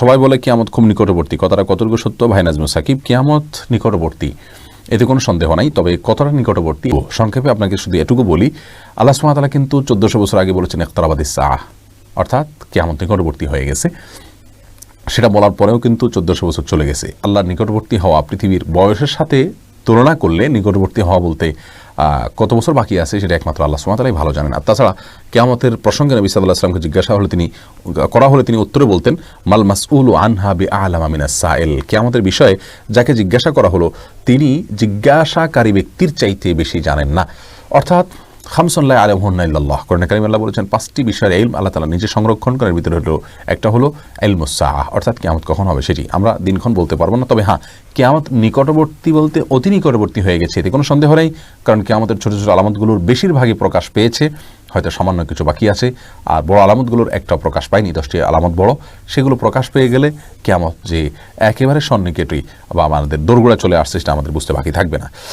সবাই বলে কিয়ামত খুব নিকটবর্তী। কথাটা কতটুকু সত্য? ভাই নাজমুল সাকিব, কিয়ামত নিকটবর্তী। এতে কোনো সন্দেহ নাই, তবে কতটা নিকটবর্তী। সংক্ষেপে আপনাকে শুধু এটুকু বলি, আল্লাহ সুমাতালা কিন্তু চোদ্দশো বছর আগে বলেছেন একতরাবাদী সাহ অর্থাৎ কিয়ামত নিকটবর্তী হয়ে গেছে। সেটা বলার পরেও কিন্তু চোদ্দশো বছর চলে গেছে। আল্লাহর নিকটবর্তী হওয়া পৃথিবীর বয়সের সাথে তুলনা করলে নিকটবর্তী হওয়া বলতে কত বছর বাকি আছে সেটা একমাত্র আল্লাহ সুমাতালাই ভালো জানেন। আর তাছাড়া কেয়ামতের প্রসঙ্গে নবী সাল্লাহ আসলামকে জিজ্ঞাসা হলে তিনি, করা হলে তিনি উত্তরে বলতেন, মাল মাসউল আনহা বি আলামিনা মিনা সাইল। কেয়ামতের বিষয়ে যাকে জিজ্ঞাসা করা হলো, তিনি জিজ্ঞাসাকারী ব্যক্তির চাইতে বেশি জানেন না। অর্থাৎ খামসল্লাহ আলমহন্নাইল্লাহ করণে কারিম আল্লাহ বলেছেন, পাঁচটি বিষয়ের এলম আল্লাহ তালা নিজে সংরক্ষণ করার ভিতরে হলো, একটা হলো এলমুসাহ অর্থাৎ কেয়ামত কখন হবে সেটি। আমরা দিনক্ষণ বলতে পারব না, তবে হ্যাঁ কেয়ামত নিকটবর্তী বলতে অতি নিকটবর্তী হয়ে গেছে। এতে কোনো সন্দেহ নেই, কারণ কেয়ামতের ছোটো ছোটো আলামতগুলোর বেশিরভাগই প্রকাশ পেয়েছে। হয়তো সামান্য কিছু বাকি আছে, আর বড় আলামতগুলোর একটা প্রকাশ পায়নি। দশটি আলামত বড়, সেগুলো প্রকাশ পেয়ে গেলে কেয়ামত যে একেবারে সন্নিকেটই বা আমাদের দোরগোড়া চলে আসছে, সেটা আমাদের বুঝতে বাকি থাকবে না।